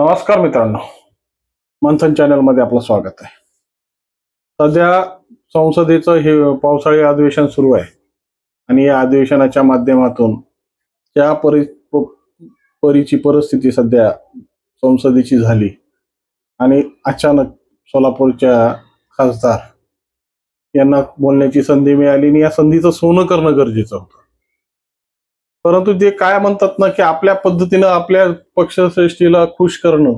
नमस्कार मित्रांनो. मंथन चॅनलमध्ये आपलं स्वागत आहे. सध्या संसदेचं हे पावसाळी अधिवेशन सुरू आहे. आणि या अधिवेशनाच्या माध्यमातून ज्या परि परीची परिस्थिती सध्या संसदेची झाली. आणि अचानक सोलापूरच्या खासदार यांना बोलण्याची संधी मिळाली आणि या संधीचं सोनं करणं गरजेचं होतं. परंतु ते काय म्हणतात ना की आपल्या पद्धतीनं आपल्या पक्षश्रेष्ठीला खुश करणं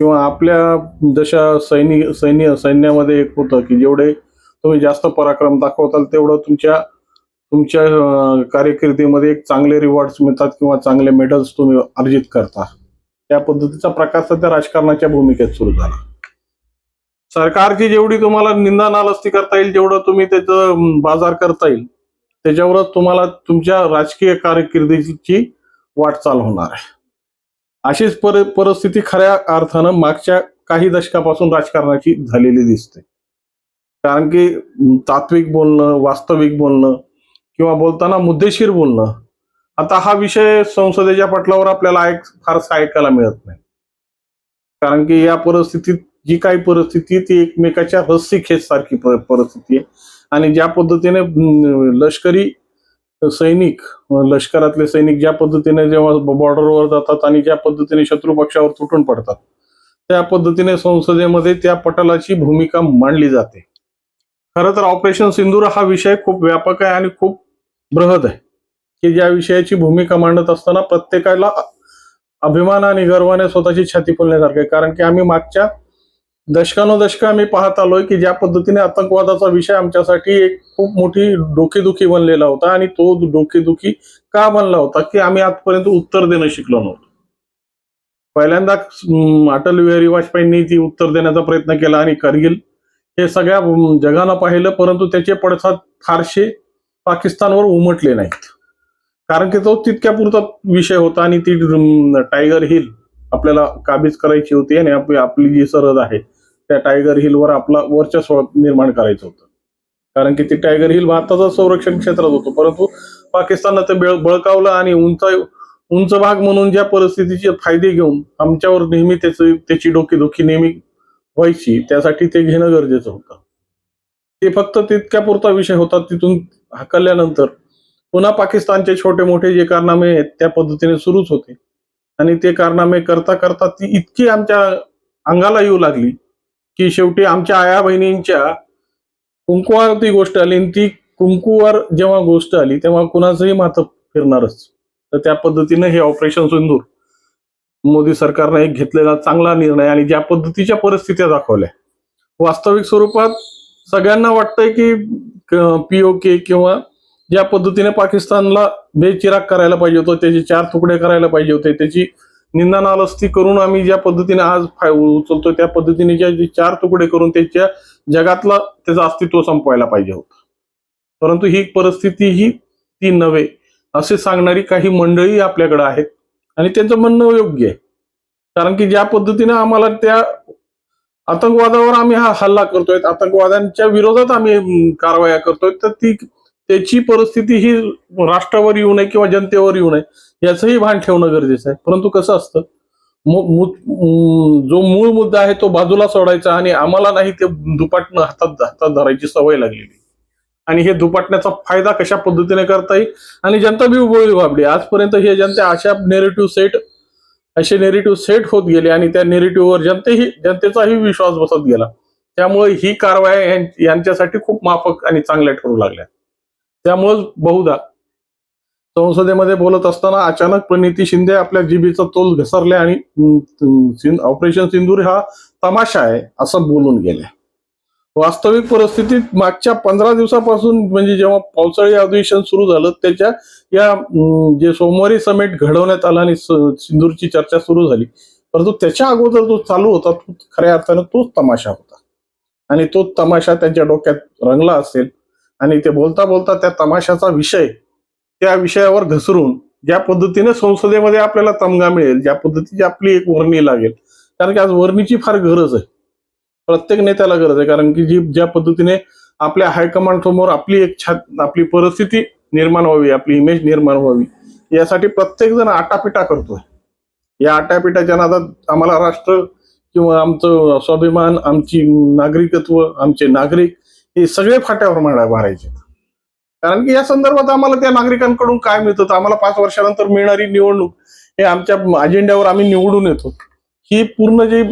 किंवा आपल्या जशा सैनिक सैन्य सैन्यामध्ये एक होतं की जेवढे तुम्ही जास्त पराक्रम दाखवताल तेवढं तुमच्या तुमच्या कार्यकिर्दीमध्ये एक चांगले रिवॉर्ड्स मिळतात किंवा चांगले मेडल्स तुम्ही अर्जित करता. त्या पद्धतीचा प्रकार सध्या राजकारणाच्या भूमिकेत सुरू झाला. सरकारची जेवढी तुम्हाला निंदा नालस्ती करता येईल जेवढं तुम्ही त्याचं बाजार करता येईल त्याच्यावरच तुम्हाला तुमच्या राजकीय कारकिर्दीची वाटचाल होणार आहे. अशीच पर परिस्थिती खऱ्या अर्थानं मागच्या काही दशकापासून राजकारणाची झालेली दिसते. कारण की तात्विक बोलणं वास्तविक बोलणं किंवा बोलताना मुद्देशीर बोलणं आता हा विषय संसदेच्या पटलावर आपल्याला ऐक फारसा ऐकायला मिळत नाही. कारण की या परिस्थितीत जी काही परिस्थिती ती एकमेकाच्या रस्सी खेच सारखी परिस्थिती आहे. आणि ज्या पद्धतीने लष्करी सैनिक लष्करातले सैनिक ज्या पद्धतीने जेव्हा बॉर्डरवर जातात आणि ज्या पद्धतीने शत्रू पक्षावर तुटून पडतात त्या पद्धतीने संसदेमध्ये त्या पटलाची भूमिका मांडली जाते. खरं तर ऑपरेशन सिंदूर हा विषय खूप व्यापक आहे आणि खूप बृहद आहे. की ज्या विषयाची भूमिका मांडत असताना प्रत्येकाला अभिमान आणि गर्वाने स्वतःची छाती फुलण्यासारखे कारण की आम्ही मागच्या दशकानुदशक आम्ही पाहत आलोय की ज्या पद्धतीने आतंकवादाचा विषय आमच्यासाठी एक खूप मोठी डोकेदुखी बनलेला होता आणि तो डोकेदुखी का बनला होता की आम्ही आजपर्यंत उत्तर देणं शिकलो नव्हतो. पहिल्यांदा अटल बिहारी वाजपेयींनी ती उत्तर देण्याचा प्रयत्न केला आणि करगिल हे सगळ्या जगानं पाहिलं परंतु त्याचे पडसाद फारसे पाकिस्तानवर उमटले नाहीत. कारण की तो तितक्या पुरता विषय होता आणि ती टायगर हिल आपल्याला काबीज करायची होती आणि आपली आपली जी सरहद आहे त्या टायगर हिलवर आपला वर्चस्व निर्माण करायचं होतं. कारण की ती टायगर हिल भारताचं संरक्षण क्षेत्रात होतं. परंतु पाकिस्ताननं ते बेळ- बळकावलं आणि उंच उंच भाग म्हणून ज्या परिस्थितीचे फायदे घेऊन आमच्यावर नेहमी त्याचं त्याची डोकेदुखी नेहमी व्हायची त्यासाठी ते घेणं गरजेचं होतं. ते फक्त तितक्या पुरता विषय होता तिथून हाकलल्यानंतर पुन्हा पाकिस्तानचे छोटे मोठे जे कारनामे आहेत त्या पद्धतीने सुरूच होते. आणि ते कारनामे करता करता ती इतकी आमच्या अंगाला येऊ लागली की शेवटी आमच्या आया बहिणींच्या कुंकुवावर ती गोष्ट आली आणि ती कुंकूवर जेव्हा गोष्ट आली तेव्हा कुणाचंही माथं फिरणारच. तर त्या पद्धतीने हे ऑपरेशन सिंदूर मोदी सरकारने एक घेतलेला चांगला निर्णय आणि ज्या पद्धतीच्या परिस्थित्या दाखवल्या. वास्तविक स्वरूपात सगळ्यांना वाटतंय की पीओके किंवा ज्या पद्धतीने पाकिस्तानला बेचिराग करायला पाहिजे होतं त्याचे चार तुकडे करायला पाहिजे होते त्याची निंदा नालस्ती करून आम्ही ज्या पद्धतीने आज फाय- उचलतोय त्या पद्धतीने ज्या जे चार तुकडे करून त्याच्या जगातला त्याचं अस्तित्व संपवायला पाहिजे होतं. परंतु ही परिस्थिती ही ती नव्हे असे सांगणारी काही मंडळी आपल्याकडे आहेत आणि त्यांचं म्हणणं योग्य आहे. कारण की ज्या पद्धतीने आम्हाला त्या आतंकवादावर आम्ही हा हल्ला करतोय आतंकवाद्यांच्या विरोधात आम्ही कारवाया करतोय तर ती त्याची परिस्थिती ही राष्ट्रावर येऊ नये किंवा जनतेवर येऊ नये. याचंही भान ठेवणं गरजेचं आहे. परंतु कसं असतं जो मूळ मुद्दा आहे तो बाजूला सोडायचा आणि आम्हाला नाही ते दुपाटणं हातात हातात धरायची सवय लागलेली. आणि हे दुपाटण्याचा फायदा कशा पद्धतीने करता येईल? आणि जनता बी उभळी व्हाबली आजपर्यंत हे जनता अशा नेरेटिव्ह सेट असे नेरेटिव्ह सेट होत गेले आणि त्या नेरेटिव्हवर जनतेही जनतेचाही विश्वास बसत गेला. त्यामुळे ही कारवाया यांच्यासाठी खूप माफक आणि चांगल्या ठरू लागल्या. त्यामुळेच बहुधा संसदेमध्ये बोलत असताना अचानक प्रणिती शिंदे आपल्या जीबीचा तोल घसरले आणि ऑपरेशन सिंदूर हा तमाशा आहे असं बोलून गेले. वास्तविक परिस्थितीत मागच्या पंधरा दिवसापासून म्हणजे जेव्हा पावसाळी अधिवेशन सुरू झालं त्याच्या या जे सोमवारी समिट घडवण्यात आला आणि सिंदूरची चर्चा सुरू झाली परंतु त्याच्या अगोदर जो चालू होता तो खऱ्या अर्थानं तोच तमाशा होता. आणि तो तमाशा त्यांच्या डोक्यात रंगला असेल आणि ते बोलता बोलता त्या तमाशाचा विषय त्या विषयावर घसरून ज्या पद्धतीने संसदेमध्ये आपल्याला तमगा मिळेल ज्या पद्धतीची आपली एक वर्णी लागेल. कारण की आज वर्णीची फार गरज आहे. प्रत्येक नेत्याला गरज आहे. कारण की जी ज्या पद्धतीने आपल्या हायकमांड समोर आपली एक छात आपली परिस्थिती निर्माण व्हावी आपली इमेज निर्माण व्हावी यासाठी प्रत्येक जण आटापिटा करतोय. या आटापिटाच्या नादात आम्हाला राष्ट्र किंवा आमचं स्वाभिमान आमची नागरिकत्व आमचे नागरिक हे सगळे फाट्यावर मारायचे. कारण की या संदर्भात आम्हाला त्या नागरिकांकडून काय मिळतं? तर आम्हाला पाच वर्षानंतर मिळणारी निवडणूक हे आमच्या अजेंड्यावर आम्ही निवडून येतो. ही पूर्ण जे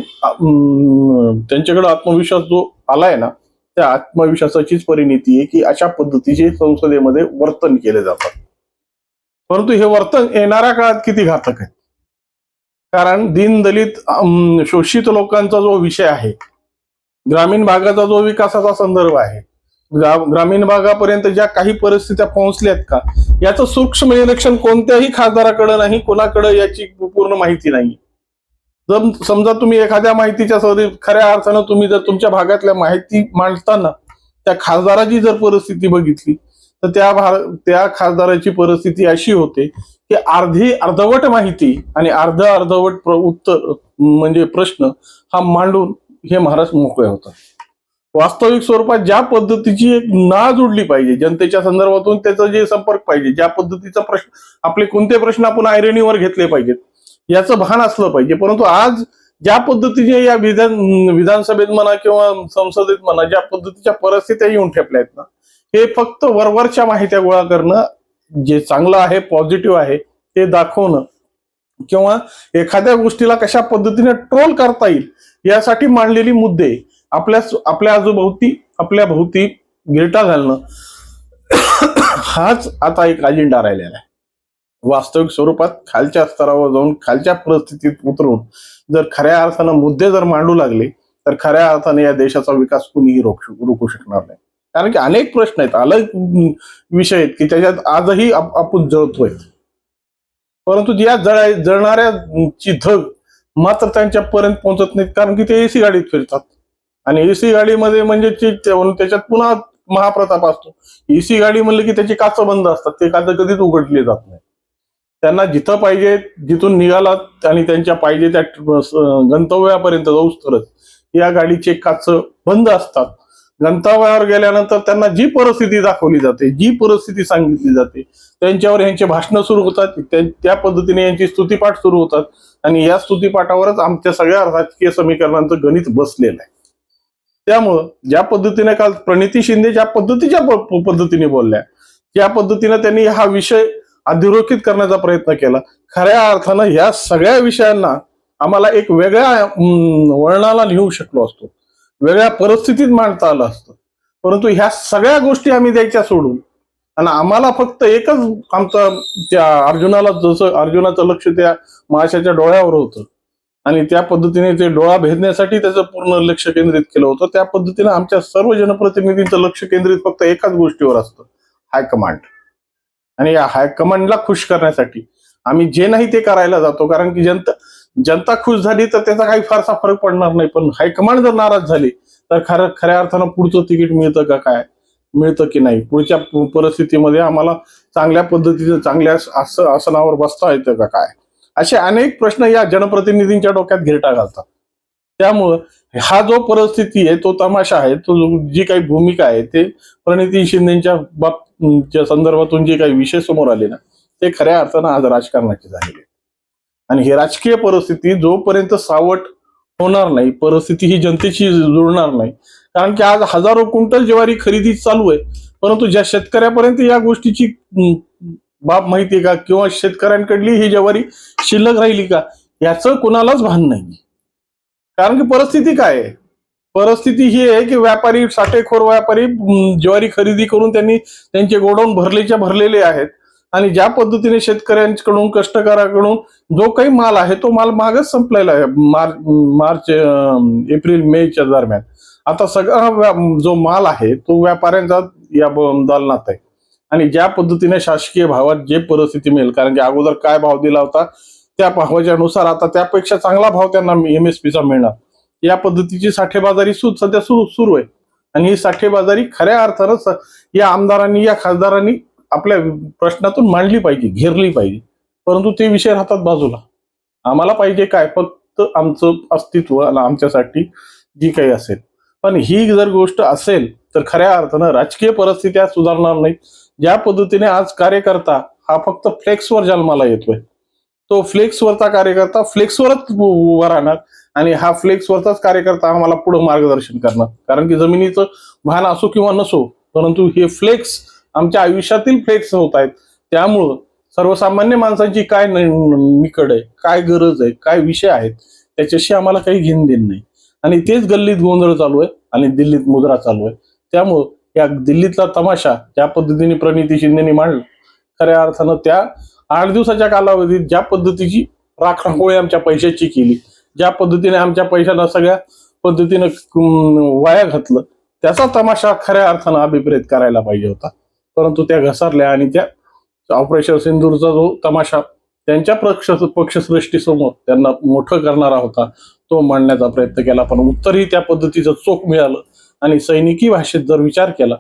त्यांच्याकडे आत्मविश्वास जो आलाय ना त्या आत्मविश्वासाचीच परिणिती आहे की अशा पद्धतीचे संसदेमध्ये वर्तन केले जातात. परंतु हे वर्तन येणाऱ्या काळात किती घातक आहे? कारण दीनदलित शोषित लोकांचा जो विषय आहे ग्रामीण भागाचा जो विकासाचा संदर्भ आहे ग्रामीण भागापर्यंत ज्या काही परिस्थित्या पोहोचल्यात का याचं सूक्ष्म निरीक्षण कोणत्याही खासदाराकडे नाही कोणाकडे याची पूर्ण माहिती नाही जर समजा तुम्ही एखाद्या माहितीच्या सरी खऱ्या अर्थानं तुम्ही जर तुमच्या भागातल्या माहिती मांडताना त्या खासदाराची जर परिस्थिती बघितली तर त्या भा- त्या खासदाराची परिस्थिती अशी होते की अर्धी अर्धवट माहिती आणि अर्ध अर्धवट उत्तर म्हणजे प्रश्न हा मांडून हे महाराज मोकळे होतात. वास्तविक स्वरूपात ज्या पद्धतीची एक नाळ जोडली पाहिजे जनतेच्या संदर्भातून त्याचा जे संपर्क पाहिजे ज्या पद्धतीचा प्रश्न आपले कोणते प्रश्न आपण आयरणीवर घेतले पाहिजेत याचं भान असलं पाहिजे. परंतु आज ज्या पद्धतीने या विधान विधानसभेत म्हणा किंवा संसदेत म्हणा ज्या पद्धतीच्या परिस्थित्या येऊन ठेपल्या आहेत ना हे फक्त वरवरच्या माहित्या गोळा करणं जे चांगलं आहे पॉझिटिव्ह आहे ते दाखवणं किंवा एखाद्या गोष्टीला कशा पद्धतीने ट्रोल करता येईल यासाठी मांडलेली मुद्दे आपल्या आपल्या आजूभोवती आपल्या भोवती गिरटा घालणं हाच आता एक अजेंडा राहिलेला आहे. वास्तविक स्वरूपात खालच्या स्तरावर जाऊन खालच्या परिस्थितीत उतरून जर खऱ्या अर्थानं मुद्दे जर मांडू लागले तर खऱ्या अर्थाने या देशाचा विकास कुणीही रोख रोखू शकणार नाही. कारण की अनेक प्रश्न आहेत अलग विषय आहेत की त्याच्यात आजही आप- आपण जळतोय. परंतु या जळ जळणाऱ्या ची धग मात्र त्यांच्यापर्यंत पोहोचत नाहीत कारण की ते एसी गाडीत फिरतात. आणि एसी गाडीमध्ये म्हणजे ते- त्याच्यात पुन्हा महाप्रताप असतो. एसी गाडी म्हणलं की त्याची काच बंद असतात. ते काच कधीच उघडली जात नाही. त्यांना जिथं पाहिजे जिथून निघालात आणि त्यांच्या पाहिजे त्या गंतव्यापर्यंत जाऊ तरच. या गाडीचे काच बंद असतात. गंतव्यावर गेल्यानंतर त्यांना जी परिस्थिती दाखवली जाते जी परिस्थिती सांगितली जाते त्यांच्यावर यांचे भाषणं सुरू होतात. त्या- त्या पद्धतीने यांची स्तुतीपाठ सुरू होतात. आणि या स्तुतीपाठावरच आमच्या सगळ्या राजकीय समीकरणांचं गणित बसलेलं आहे. त्यामुळं ज्या पद्धतीने काल प्रणिती शिंदे ज्या पद्धतीच्या पद्धतीने बोलल्या त्या पद्धतीने त्यांनी हा विषय अधोरेखित करण्याचा प्रयत्न केला. खऱ्या अर्थानं ह्या सगळ्या विषयांना आम्हाला एक वेगळ्या वळणाला लिहू शकलो असतो. वेगळ्या परिस्थितीत मांडता आलं असतं. परंतु ह्या सगळ्या गोष्टी आम्ही द्यायच्या सोडून आणि आम्हाला फक्त एकच आमचा त्या अर्जुनाला जसं अर्जुनाचं लक्ष त्या माशाच्या डोळ्यावर होतं. आणि त्या पद्धतीने ते डोळा भेदण्यासाठी त्याचं पूर्ण लक्ष केंद्रित केलं होतं. त्या पद्धतीने आमच्या सर्व जनप्रतिनिधींचं लक्ष केंद्रित फक्त एकाच गोष्टीवर असतं हायकमांड आणि या हायकमांडला खुश करण्यासाठी आम्ही जे नाही ते करायला जातो कारण की जनता जनता खुश झाली तर त्याचा काही फारसा फरक पडणार नाही. पण हायकमांड जर नाराज झाली तर खरं खऱ्या अर्थानं पुढचं तिकीट मिळतं का काय? मिळतं की नाही? पुढच्या परिस्थितीमध्ये आम्हाला चांगल्या पद्धतीचं चांगल्या आसनावर बसता येतं का काय? असे अनेक प्रश्न या जनप्रतिनिधींच्या डोक्यात घेरटा घालतात. त्यामुळं हा जो परिस्थिती आहे तो तमाशा आहे तो जी काही भूमिका आहे ते प्रणिती शिंदेच्या बाबच्या संदर्भातून जे काही विषय समोर आले ना ते खऱ्या अर्थानं आज राजकारणाचे झालेले आणि ही राजकीय परिस्थिती जोपर्यंत सावट होणार नाही परिस्थिती ही जनतेशी जुळणार नाही कारण की आज हजारो क्विंटल ज्वारी खरेदी चालू आहे परंतु ज्या शेतकऱ्यापर्यंत या गोष्टीची बाब माहितीये का? किंवा शेतकऱ्यांकडली ही ज्वारी शिल्लक राहिली का? याचं कुणालाच भान नाही. कारण की परिस्थिती काय आहे? परिस्थिती ही आहे की व्यापारी साठेखोर व्यापारी ज्वारी खरेदी करून त्यांनी त्यांचे गोडाऊन भरलेच्या भरलेले आहेत. आणि ज्या पद्धतीने शेतकऱ्यांकडून कष्टकऱ्याकडून जो काही माल आहे तो माल मागच संपलेला आहे. मार्च मार्च एप्रिल मेच्या दरम्यान. आता सगळा जो माल आहे तो व्यापाऱ्यांचा या दालनात आहे. आणि ज्या पद्धतीने शासकीय भावात जे परिस्थिती मिळेल कारण की अगोदर काय भाव दिला होता त्या भावाच्या नुसार आता त्यापेक्षा चांगला भाव त्यांना एमएसपीचा मिळणार. या पद्धतीची साठेबाजारी सध्या सुरू सुरू आहे. आणि ही साठेबाजारी खऱ्या अर्थानं या आमदारांनी या खासदारांनी आपल्या प्रश्नातून मांडली पाहिजे घेरली पाहिजे. परंतु ते विषय राहतात बाजूला. आम्हाला पाहिजे काय? फक्त आमचं अस्तित्व आमच्यासाठी जी काही असेल. पण ही जर गोष्ट असेल तर खऱ्या अर्थानं राजकीय परिस्थित्या सुधारणार नाही ज्या पद्धतीने आज कार्यकर्ता हा फक्त फ्लेक्सवर जन्माला येतोय. तो फ्लेक्सवरचा कार्यकर्ता फ्लेक्सवरच उभा राहणार आणि हा फ्लेक्सवरचाच कार्यकर्ता आम्हाला पुढे मार्गदर्शन करणार. कारण की जमिनीचं भान असो किंवा नसो परंतु हे फ्लेक्स आमच्या आयुष्यातील फ्लेक्स होत आहेत. त्यामुळं सर्वसामान्य माणसांची काय न- निकड आहे काय गरज आहे काय विषय आहेत त्याच्याशी आम्हाला काही घेणं देणं नाही. आणि तेच गल्लीत गोंधळ चालू आहे आणि दिल्लीत मुद्रा चालू आहे. त्यामुळं या दिल्लीतला तमाशा ज्या पद्धतीने प्रणिती शिंदेनी मांडला खऱ्या अर्थानं त्या आठ दिवसाच्या कालावधीत ज्या पद्धतीची राखणखोळी आमच्या पैशाची केली ज्या पद्धतीने आमच्या पैशाला सगळ्या पद्धतीनं वाया घातलं त्याचा तमाशा खऱ्या अर्थानं अभिप्रेत करायला पाहिजे होता. परंतु त्या घसरल्या आणि त्या ऑपरेशन सिंदूरचा जो तमाशा त्यांच्या पक्ष पक्षश्रेष्ठीसमोर त्यांना मोठं करणारा होता तो मांडण्याचा प्रयत्न केला. पण उत्तरही त्या पद्धतीचं चोख मिळालं. आणि सैनिकी भाषेत जर विचार केला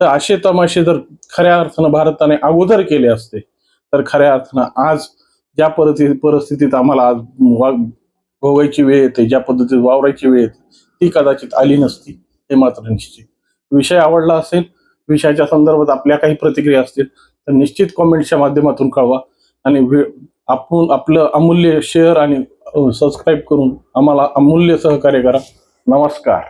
तर असे तमाशे जर खऱ्या अर्थानं भारताने अगोदर केले असते तर खऱ्या अर्थानं आज ज्या परिस्थितीत परिस्थितीत आम्हाला आज भोगायची वेळ येते ज्या पद्धतीत वावरायची वेळ येते ती कदाचित आली नसती हे मात्र निश्चित. विषय आवडला असेल विषयाच्या संदर्भात आपल्या काही प्रतिक्रिया असतील तर निश्चित कॉमेंटच्या माध्यमातून कळवा. आणि आपण आपलं अमूल्य शेअर आणि सबस्क्राईब करून आम्हाला अमूल्य सहकार्य करा. नमस्कार.